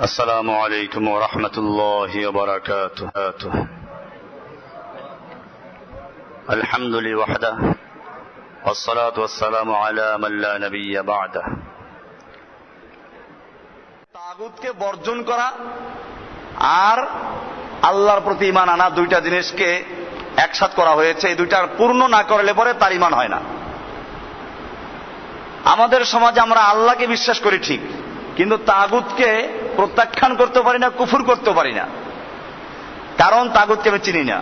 السلام عليكم ورحمة الله وبركاته الحمد لله وحده والصلاة والسلام على من لا نبي بعده তাগুতকে বর্জন করা আর আল্লাহর প্রতি ইমান আনা দুইটা জিনিসকে একসাথ করা হয়েছে এই দুইটার পূর্ণ না করলে পরে তার ইমান হয় না আমাদের সমাজে আমরা আল্লাহকে বিশ্বাস করি ঠিক কিন্তু তাগুতকে প্রত্যাখ্যান করতে পারি না, কুফুর করতে পারি না। কারণ তাগুতকে আমি চিনি না।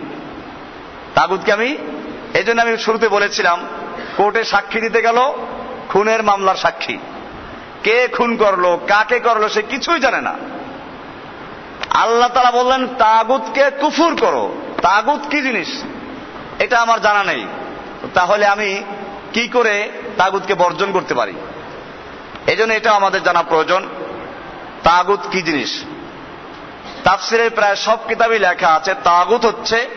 তাগুতকে আমি এই জন্য আমি শুরুতে বলেছিলাম, কোর্টে সাক্ষী দিতে গেল, খুনের মামলার সাক্ষী। কে খুন করল, কাকে করল, সে কিছুই জানে না। আল্লাহ তারা বললেন, তাগুতকে কুফুর করো। তাগুত কি জিনিস? এটা আমার জানা নেই। তাহলে আমি কি করে তাগুতকে বর্জন করতে পারি? এই জন্য এটা আমাদের জানা প্রয়োজন। তাগুত কি জিনিস? তাফসিরের প্রায় সব কিতাবই লেখা আছে, তাগুত হচ্ছে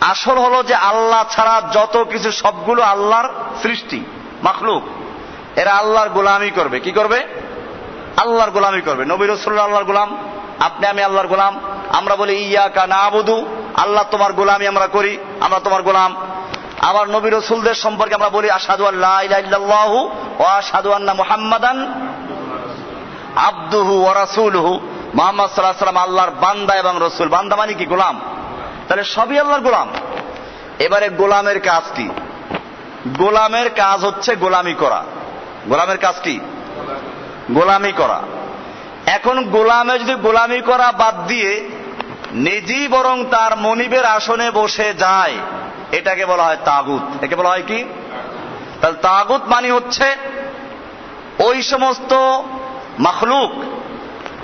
আসল হলো যে আল্লাহ ছাড়া যত কিছু সবগুলো আল্লাহর সৃষ্টি, মাখলুক। এরা আল্লাহর গোলামি করবে। কি করবে? আল্লাহর গোলামি করবে। নবী রসুল্লাহ আল্লাহর গোলাম, আপনি আমি আল্লাহর গোলাম। আমরা বলি ইয়া কা না আবুদু আল্লাহ তোমার গোলামি আমরা করি, আমরা তোমার গোলাম। আবার নবী রসুলদের সম্পর্কে আমরা বলি আসাদু আল্লাহ ও আসাদু আন্না মুহাম্মাদান আব্দুহু ও রাসুলহু। মোহাম্মদ সাল্লাহ সাল্লাম আল্লাহর বান্দা এবং রসুল। বান্দা মানে কি? গোলাম। তাহলে সবই আল্লাহর গোলাম। এবারে গোলামের কাজ কি? গোলামের কাজ হচ্ছে গোলামি করা। গোলামের কাজ কি? গোলামি করা। এখন গোলামে যদি গোলামি করা বাদ দিয়ে নিজেই বরং তার মনিবের আসনে বসে যায়, এটাকে বলা হয় তাগুত। একে বলা হয় কি? তাহলে তাগুত মানে হচ্ছে ওই সমস্ত মখলুক।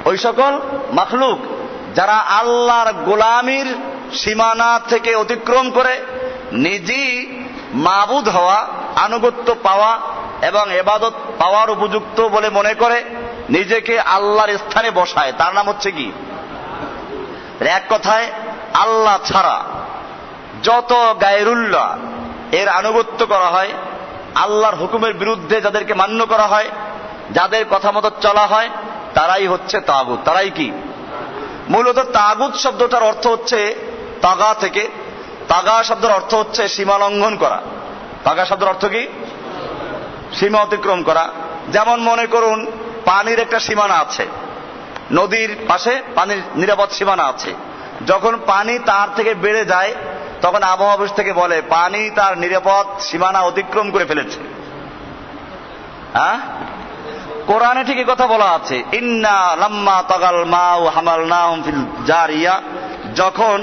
ওই সকল মখলুক যারা আল্লাহর গোলামির সীমানা থেকে অতিক্রম করে নিজেই মাবুদ হওয়া, আনুগত্য পাওয়া এবং এবাদত পাওয়ার উপযুক্ত বলে মনে করে নিজেকে আল্লাহর স্থানে বসায়। তার নাম হচ্ছে কি? এক কথায় আল্লাহ ছাড়া যত গায়রুল্লাহ এর আনুগত্য করা হয়, আল্লাহর হুকুমের বিরুদ্ধে যাদেরকে মান্য করা হয় যাদের কথা মতো চলা হয়, তারাই হচ্ছে তাগুত। তারাই কি? মূলত তাগুত শব্দটার অর্থ হচ্ছে তাগা থেকে। তাগা শব্দের অর্থ হচ্ছে সীমা লঙ্ঘন করা। তাগা শব্দের অর্থ কি? সীমা অতিক্রম করা। যেমন মনে করুন, পানির একটা সীমানা আছে। নদীর পাশে পানির নিরাপদ সীমানা আছে। যখন পানি তার থেকে বেড়ে যায়, তখন আবহাওয়া থেকে বলে, পানি তার নিরাপদ সীমানা অতিক্রম করে ফেলেছে। হ্যাঁ? কোরআনে ঠিকই কথা বলা আছে, ইন্না লাম্মা তাগাল মাউ হামাল নাম ফিল জারিয়া যখন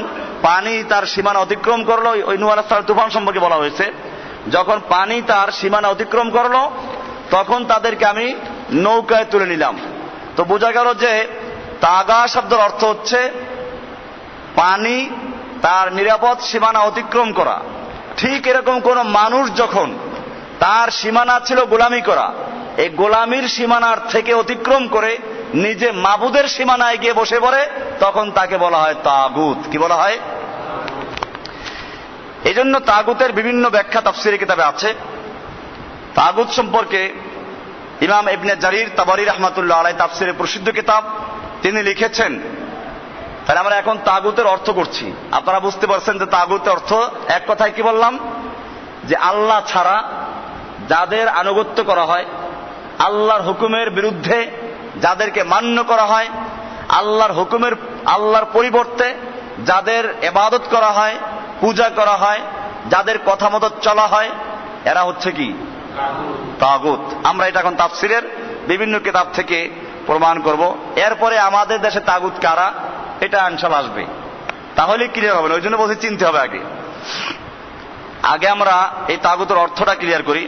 পানি তার সীমানা অতিক্রম করল, ওই নুয়ার তুফান সম্পর্কে বলা হয়েছে, যখন পানি তার সীমানা অতিক্রম করল, তখন তাদেরকে আমি নৌকায় তুলে নিলাম। তো বোঝা গেল যে তাগা শব্দের অর্থ হচ্ছে পানি তার নিরাপদ সীমানা অতিক্রম করা। ঠিক এরকম কোন মানুষ যখন তার সীমানা ছিল গোলামি করা এই গোলামির সীমানার থেকে অতিক্রম করে নিজে মাবুদের সীমানায় গিয়ে বসে পড়ে, তখন তাকে বলা হয় তাগুত। কি বলা হয়? এই জন্য তাগুতের বিভিন্ন ব্যাখ্যা তাফসিরি কিতাবে আছে। তাগুত সম্পর্কে ইমাম ইবনে জারির তাবারি রহমাতুল্লাহ আলাই তাফসিরের প্রসিদ্ধ কিতাব, তিনি লিখেছেন, তাহলে আমরা এখন তাগুতের অর্থ করছি। আপনারা বুঝতে পারছেন যে তাগুতের অর্থ এক কথায় কি বললাম? যে আল্লাহ ছাড়া যাদের আনুগত্য করা হয় আল্লাহর হুকুমের বিরুদ্ধে যাদেরকে মান্য করা হয়, আল্লাহর হুকুমের, আল্লাহর পরিবর্তে যাদের এবাদত করা হয়, পূজা করা হয়, যাদের কথা মতো চলা হয়, এরা হচ্ছে কি? তাগুত। আমরা এটা এখন তাফসিরের বিভিন্ন কিতাব থেকে প্রমাণ করব। এরপরে আমাদের দেশে তাগুত কারা? এটা আনসাল আসবে। তাহলে ক্লিয়ার হবে না, ওই জন্য বলছি চিনতে হবে আগে। আগে আমরা এই তাগুতের অর্থটা ক্লিয়ার করি।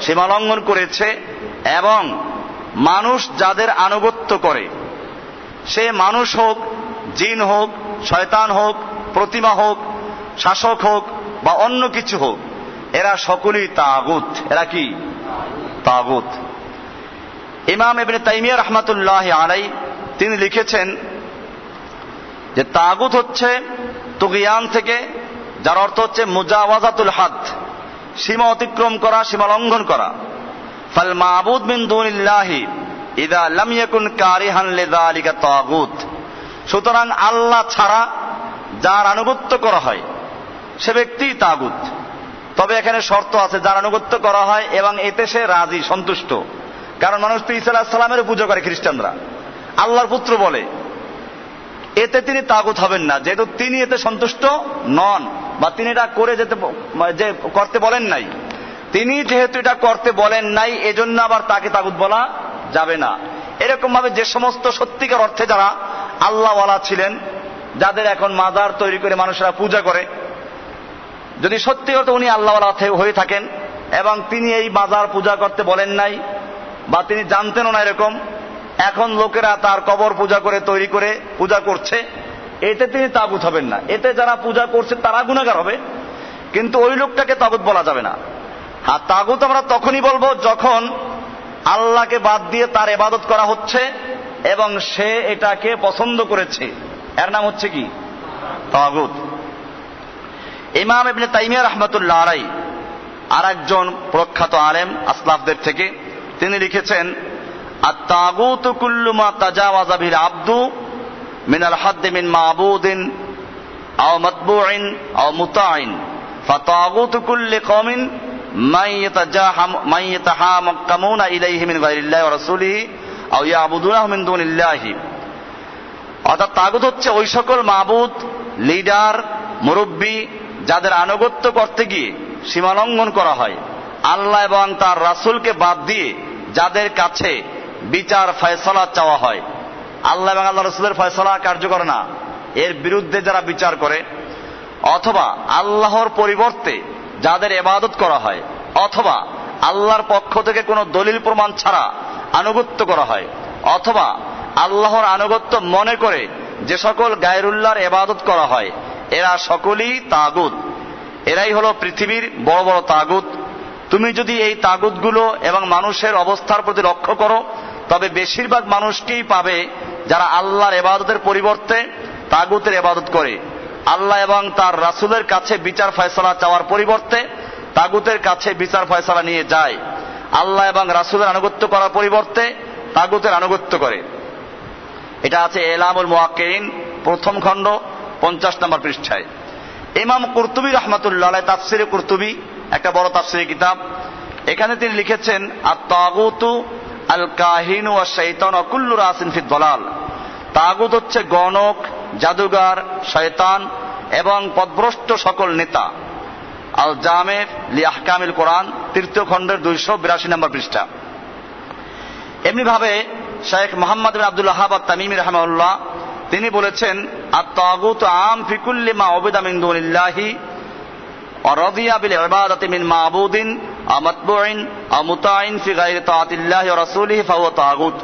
সীমালঙ্ঘন করেছে এবং মানুষ যাদের আনুগত্য করে, সে মানুষ হোক, জিন হোক, শয়তান হোক, প্রতিমা হোক, শাসক হোক বা অন্য কিছু হোক, এরা সকলেই তাগুত। এরা কি? তাগুত। ইমাম ইবনে তাইমিয়া রহমাতুল্লাহ আলাই, তিনি লিখেছেন যে তাগুত হচ্ছে তুগিয়ান থেকে, যার অর্থ হচ্ছে মুজাওয়াজাতুল হাদ। সীমা অতিক্রম করা, সীমা লঙ্ঘন করা। ফাল মাবুদ মিন দুনিল্লাহি ইদা লাম ইয়াকুন কারিহান লিযালিকা তাগুত। সুতরাং আল্লাহ ছাড়া যার আনুগত্য করা হয়, সে ব্যক্তি তাগুত। তবে এখানে শর্ত আছে, যার আনুগত্য করা হয় এবং এতে সে রাজি, সন্তুষ্ট। কারণ মানুষ তো ইসা সালামের পুজো করে, খ্রিস্টানরা। আল্লাহর পুত্র বলে, এতে তিনি তাগুত হবেন না, যেহেতু তিনি এতে সন্তুষ্ট নন। বা তিনি এটা করে যেতে যে করতে বলেন নাই। তিনি যেহেতু এটা করতে বলেন নাই, এজন্য আবার তাকে তাগুত বলা যাবে না। এরকম ভাবে যে সমস্ত সত্যিকার অর্থে যারা আল্লাহওয়ালা ছিলেন, যাদের এখন মাজার তৈরি করে মানুষেরা পূজা করে, যদি সত্যি অর্থে উনি আল্লাহওয়ালা হয়ে থাকেন এবং তিনি এই মাজার পূজা করতে বলেন নাই বা তিনি জানতেনও না এরকম, এখন লোকেরা তার কবর পূজা করে, তৈরি করে পূজা করছে এতে তিনি তাগুত হবেন না। এতে যারা পূজা করছে তারা গুণাগার হবে। কিন্তু ওই লোকটাকে তাগুত বলা যাবে না। আর তাগুত আমরা তখনই বলব যখন আল্লাহকে বাদ দিয়ে তার এবাদত করা হচ্ছে এবং সে এটাকে পছন্দ করেছে। এর নাম হচ্ছে কি? তাগুত। ইমাম এমনি তাইমিয়া রহমতুল্লাহ আলাই আর একজন প্রখ্যাত আলেম আসলাফদের থেকে তিনি লিখেছেন আর তাগুত কুল্লুমা তাজাওয়াজাবির আব্দু মিনাল হাদ্দে মিন মাহবুদিন আও মতবুইন আও মুতাইন ফাতাগুত কুল্লি অর্থাৎ হচ্ছে ওই সকল মাবুদ, লিডার, মুরব্বী, যাদের আনুগত্য করতে গিয়ে সীমালঙ্ঘন করা হয়। আল্লাহ এবং তার রাসুলকে বাদ দিয়ে যাদের কাছে বিচার ফয়সলা চাওয়া হয়। আল্লাহ এবং আল্লাহ রসুলের ফয়সলা কার্যকর না। এর বিরুদ্ধে যারা বিচার করে, অথবা আল্লাহর পরিবর্তে যাদের এবাদত করা হয়, অথবা আল্লাহর পক্ষ থেকে কোনো দলিল প্রমাণ ছাড়া আনুগত্য করা হয়, অথবা আল্লাহর আনুগত্য মনে করে যে সকল গায়রুল্লাহর এবাদত করা হয়, এরা সকলেই তাগুত। এরাই হলো পৃথিবীর বড় বড় তাগুত। তুমি যদি এই তাগুতগুলো এবং মানুষের অবস্থার প্রতি লক্ষ্য করো তবে বেশিরভাগ মানুষকেই পাবে যারা আল্লাহর এবাদতের পরিবর্তে তাগুতের এবাদত করে। আল্লাহ এবং তার রাসুলের কাছে বিচার ফয়সলা চাওয়ার পরিবর্তে তাগুতের কাছে বিচার ফয়সলা নিয়ে যায়। আল্লাহ এবং রাসুলের আনুগত্য করার পরিবর্তে তাগুতের আনুগত্য করে। এটা আছে এলামুল মোয়াক্কিন প্রথম খণ্ড, পঞ্চাশ নম্বর পৃষ্ঠায়। ইমাম কুরতুবী রহমতুল্লাহ তাফসিরে কুরতুবী, একটা বড় তাফসিরি কিতাব। এখানে তিনি লিখেছেন আর তাগুতু আল কাহিন ও শৈতন অকুল্লু রাসিন ফিদ দলাল। তাগুত হচ্ছে গণক, জাদুগার, শয়তান এবং পদভ্রষ্ট সকল নেতা। আল জামে লিয়াহকামিল কোরআন, তৃতীয় খণ্ডের দুইশো বিরাশি নম্বর পৃষ্ঠা। এমনিভাবে শেখ মোহাম্মদ আব্দুল হাব তামিম রহমাউল্লাহ তিনি বলেছেন আত্মাগুত আম ফিকুল্লি মা ওবিদা মিন্দুল্লাহি অরদিয়া বিল ইবাদাতি মিন মাবুদিন أو متبوع أو مطاع في غير طاعة الله ورسوله فهو طاغوت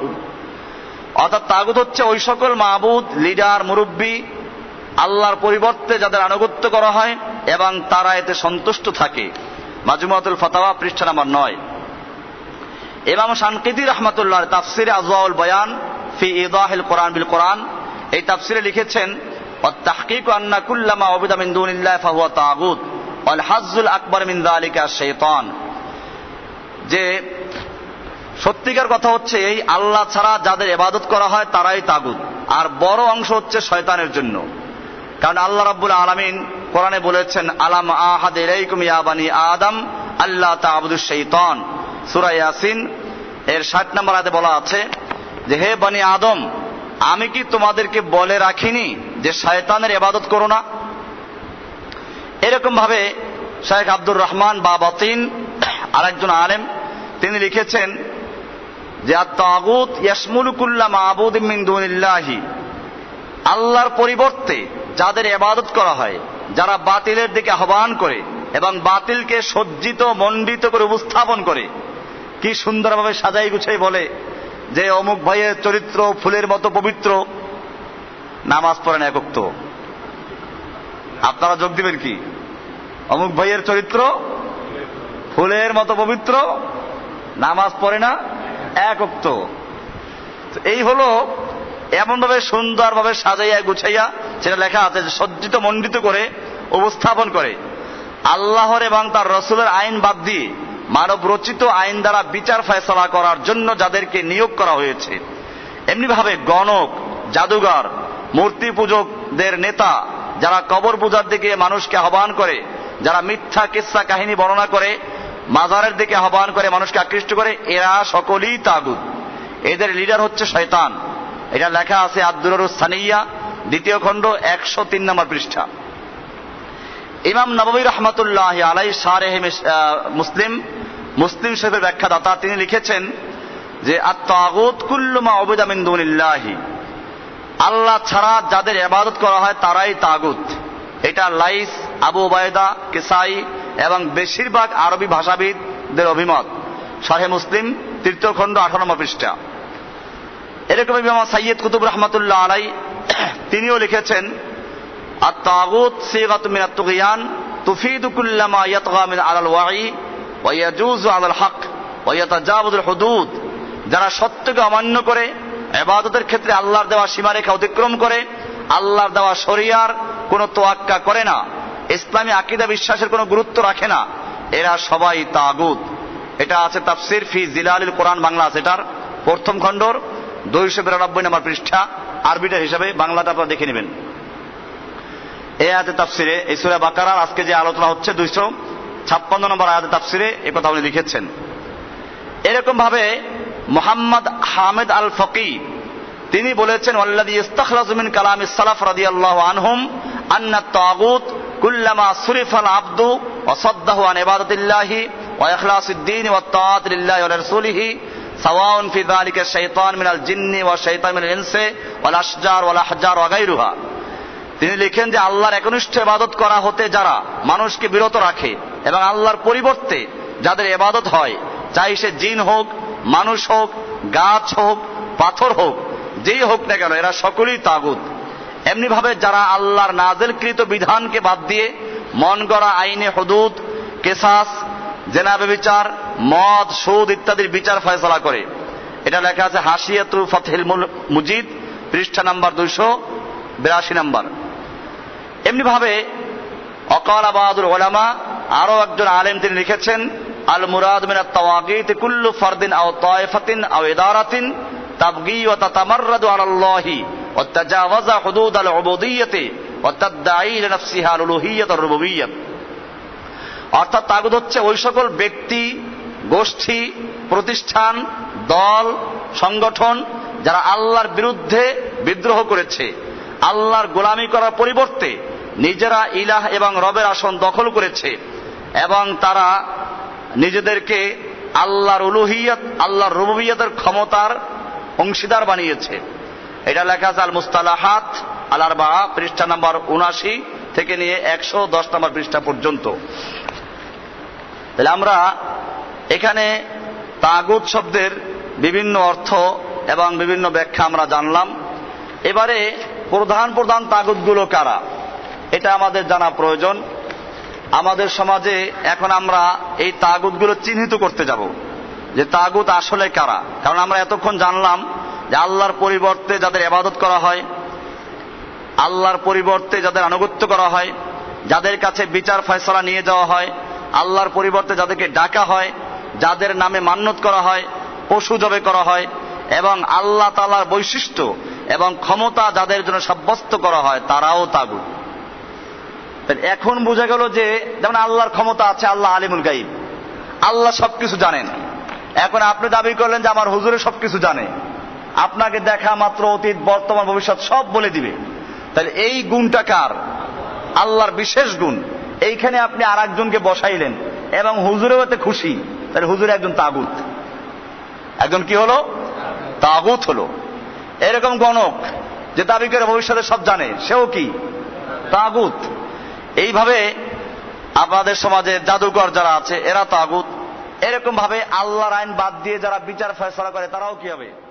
অর্থাৎ তাগুত হচ্ছে ওই সকল মাহবুদ লিডার মুরব্বী আল্লাহর পরিবর্তে যাদের আনুগত্য করা হয় এবং তারা এতে সন্তুষ্ট থাকে মাজুমাতুল ফতাওয়া পৃষ্ঠা নাম্বার নয় ইমাম শানকিদি রহমতুল্লাহ তাফসিরে আজওয়াউল বয়ান ফি ইদাহিল কোরআন বিল কোরআন এই তাফসিরে লিখেছেন والتحقيق أن كل ما عبد من دون الله فهو طاغوت والحظ الأكبر من ذلك الشيطان যে সত্যিকার কথা হচ্ছে এই আল্লাহ ছাড়া যাদের এবাদত করা হয় তারাই তাগুত। আর বড় অংশ হচ্ছে শয়তানের জন্য। কারণ আল্লাহ রাব্বুল আলামিন কোরআনে বলেছেন, আলাম আহাদ ইয়া আদম আল্লাহ তা'বুদুশ শাইতান সূরা ইয়াসিন, এর 60 নম্বর আয়াতে বলা আছে যে, হে বানি আদম, আমি কি তোমাদেরকে বলে রাখিনি যে শয়তানের এবাদত করো না? এরকম ভাবে শেখ আব্দুর রহমান বা বাতিন আরেকজন আলেম তিনি লিখেছেন যে তাগুত আল্লাহর পরিবর্তে যাদের এবাদত করা হয়, যারা বাতিলের দিকে আহ্বান করে এবং বাতিলকে সজ্জিত, মণ্ডিত করে উপস্থাপন করে, কি সুন্দরভাবে সাজাই গুছাই বলে যে, অমুক ভাইয়ের চরিত্র ফুলের মতো পবিত্র, নামাজ পড়েন একক তো আপনারা যোগ দিবেন কি? অমুক ভাইয়ের চরিত্র ফুলের মতো পবিত্র নামাজ পড়ে না একক তো এই হলো এমনভাবে সুন্দরভাবে সাজাইয়া গুছাইয়া সেটা লেখা আছে সজ্জিত মণ্ডিত করে উপস্থাপন করে। আল্লাহর এবং তার রসুলের আইন বাদ দিয়ে মানব রচিত আইন দ্বারা বিচার ফয়সলা করার জন্য যাদেরকে নিয়োগ করা হয়েছে। এমনিভাবে গণক, জাদুঘর, মূর্তি পূজকদের নেতা, যারা কবর পূজার দিকে মানুষকে আহ্বান করে, যারা মিথ্যা কিস্সা কাহিনী বর্ণনা করে মাজারের দিকে আহ্বান করে মানুষকে আকৃষ্ট করে, এরা সকলেই তাগুত। এদের লিডার হচ্ছে শয়তান। এটা লেখা আছে আব্দুর সানিয়া, দ্বিতীয় খণ্ড, একশো তিন নম্বর পৃষ্ঠা। ইমাম নবী রহমতুল্লাহ আলাই শাহ মুসলিম মুসলিম শরীফের ব্যাখ্যাদাতা, তিনি লিখেছেন যে আত্মাগুত কুল্লুমা অবুদামিন দুনিল্লাহি। আল্লাহ ছাড়া যাদের এবাদত করা হয়, তারাই তাগুত। এটা লাইস, আবু ওবায়দা কেসাই এবং বেশিরভাগ আরবি ভাষাবিদদের অভিমত। শাহে মুসলিম তৃতীয় খণ্ড আঠারো পৃষ্ঠা এরকম ইমাম সাইয়দ কুতুব রহমতুল্লাহ আলাই তিনিও লিখেছেন আর তাগুত সিগাত মিন আত-তুগিয়ান ইয়াতগা মিন আলাল ওয়াই, ওয়া জুজ আলাল হক, ওয়া ইয়াতাজাওয়াজুল হদুদ। যারা সত্যকে অমান্য করে এবাদতের ক্ষেত্রে আল্লাহর দেওয়া সীমারেখা অতিক্রম করে, আল্লাহর দেওয়া শরিয়ার কোনো তোয়াক্কা করে না। ইসলামী আকিদা বিশ্বাসের কোনো গুরুত্ব রাখে না। এরা সবাই তাগুত। এটা আছে তাফসির ফি জিলালিল কোরআন বাংলা আছে এটার প্রথম খণ্ডর, দুইশো বিরানব্বই নম্বর পৃষ্ঠা, আরবিটা হিসাবে বাংলাটা আপনারা দেখে নেবেন। এ আয়াতে তাফসিরে, এই সুরা বাকারার আজকে যে আলোচনা হচ্ছে দুইশো ছাপ্পান্ন নম্বর আয়াতে তাফসিরে, এ কথা উনি লিখেছেন। এরকম ভাবে মোহাম্মদ হামেদ আল ফকি, তিনি বলেছেন ওয়াল্লাদি ইস্তাখরাজুমিন কালাম ইসালাফ রাদিয়াল্লাহু আনহুম আন্না তাগুত কুল্লামা সুরিফাল আব্দু ওয়াসাদ্দাহু আন ইবাদাতিল্লাহি ওয়া ইখলাসিদ্দিন ওয়া তাআত লিল্লাহি ওয়া রাসূলিহি, সাওয়াউন ফি যালিকা শাইতান মিনাল জিন্নি ওয়া শাইতান মিনাল ইনসি ওয়াল আশজার ওয়াল আহজার ওয়া গায়রুহা। তিনি লিখেন যে, আল্লাহর একনিষ্ঠ ইবাদত করা হতে যারা মানুষকে বিরত রাখে এবং আল্লাহর পরিবর্তে যাদের ইবাদত হয়, চাই সে জিন হোক, মানুষ হোক, গাছ হোক, পাথর হোক, যেই হোক না কেন, এরা সকলেই তাগুত। এমনি ভাবে যারা আল্লাহর নাজেলকৃত বিধানকে বাদ দিয়ে মন গড়া আইনে হদুদ, কেসাস জেনাবে বিচার মদ, সুদ ইত্যাদির বিচার ফয়সলা করে। এটা লেখা আছে হাসিয়াতু ফতহিল মুজিদ, পৃষ্ঠা নাম্বার দুইশো বিরাশি নাম্বার। এমনি ভাবে অকাল আবাদুল ওলামা আরও একজন আলেম তিনি লিখেছেন, আল মুরাদ মিনাত তাওয়াগিত কুল্লু ফারদিন আও তায়ফাতিন আও ইদারাতিন তাবগি ওয়া তাতামাররাদু উবুদিয়্যতি ওয়া তাদদাঈ লিনাফসিহা আল উলুহিয়্যাত ওয়া অর্থাৎ তাগুদ হচ্ছে ওই সকল ব্যক্তি, গোষ্ঠী, প্রতিষ্ঠান, দল, সংগঠন যারা আল্লাহর বিরুদ্ধে বিদ্রোহ করেছে। আল্লাহর গোলামি করার পরিবর্তে নিজেরা ইলাহ এবং রবের আসন দখল করেছে এবং তারা নিজেদেরকে আল্লাহর উলুহিয়ত, আল্লাহর রুবুবিয়তের ক্ষমতার অংশীদার বানিয়েছে। এটা লেখা আছে আল মুস্তালাহাত আল আরবা পৃষ্ঠা নাম্বার উনাশি থেকে নিয়ে একশো দশ নম্বর পৃষ্ঠা পর্যন্ত। তাহলে আমরা এখানে তাগুদ শব্দের বিভিন্ন অর্থ এবং বিভিন্ন ব্যাখ্যা আমরা জানলাম। এবারে প্রধান প্রধান তাগুদগুলো কারা? এটা আমাদের জানা প্রয়োজন। আমাদের সমাজে এখন আমরা এই তাগুদগুলো চিহ্নিত করতে যাব যে তাগুদ আসলে কারা? কারণ আমরা এতক্ষণ জানলাম যে আল্লাহর পরিবর্তে যাদের এবাদত করা হয়, আল্লাহর পরিবর্তে যাদের আনুগত্য করা হয়, যাদের কাছে বিচার ফয়সলা নিয়ে যাওয়া হয়, আল্লাহর পরিবর্তে যাদেরকে ডাকা হয়, যাদের নামে মান্যত করা হয়, পশু জবে করা হয়, এবং আল্লাহ তালার বৈশিষ্ট্য এবং ক্ষমতা যাদের জন্য সাব্যস্ত করা হয়, তারাও তাগুত এখন বোঝা গেল যে, যেমন আল্লাহর ক্ষমতা আছে, আল্লাহ আলিমুল গাইব আল্লাহ সবকিছু জানেন। এখন আপনি দাবি করলেন যে আমার হুজুরে সবকিছু জানে। আপনাকে দেখা মাত্র অতীত, বর্তমান, ভবিষ্যৎ সব বলে দিবে। তাহলে এই গুণটা কার? আল্লাহর বিশেষ গুণ। এইখানে আপনি আর একজনকে বসাইলেন এবং হুজুরেও এতে খুশি। তাহলে হুজুর একজন তাগুত। একজন কি হলো? তাগুত হলো। এরকম গণক যে দাবি করে ভবিষ্যতে সব জানে, সেও কি? তাগুত। এইভাবে আপনাদের সমাজে জাদুকর যারা আছে, এরা তাগুত। এরকম ভাবে আল্লাহর আইন বাদ দিয়ে যারা বিচার ফয়সলা করে, তারাও কি হবে?